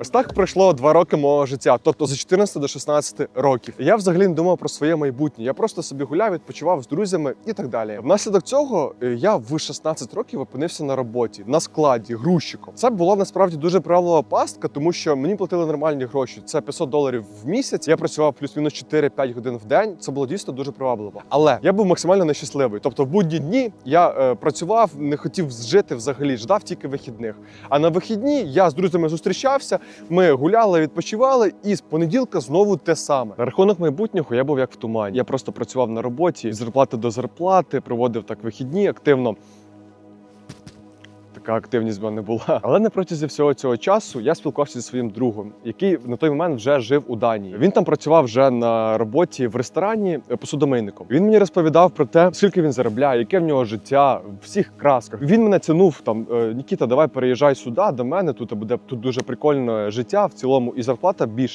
Ось так пройшло два роки мого життя, тобто з 14 до 16 років. Я взагалі не думав про своє майбутнє. Я просто собі гуляв, відпочивав з друзями і так далі. Внаслідок цього е, я в 16 років опинився на роботі на складі грузчиком. Це була насправді дуже правилова пастка, тому що мені платили нормальні гроші. Це 500 доларів в місяць. Я працював плюс-мінус 4-5 годин в день. Це було дійсно дуже привабливо. Але я був максимально нещасливий. Тобто, в будні дні я е, працював, не хотів жити взагалі, ждав тільки вихідних. А на вихідні я з друзями зустрічався. Ми гуляли, відпочивали, і з понеділка знову те саме. На рахунок майбутнього я був як в тумані. Я просто працював на роботі зарплати до зарплати, проводив так вихідні активно. Така активність в мене була. Але на протязі всього цього часу я спілкувався зі своїм другом, який на той момент вже жив у Данії. Він там працював вже на роботі в ресторані е, посудомийником. Він мені розповідав про те, скільки він заробляє, яке в нього життя в всіх красках. Він мене тянув там: е, Нікіта, давай переїжджай сюди до мене. Тут буде тут дуже прикольне життя в цілому, і зарплата більша.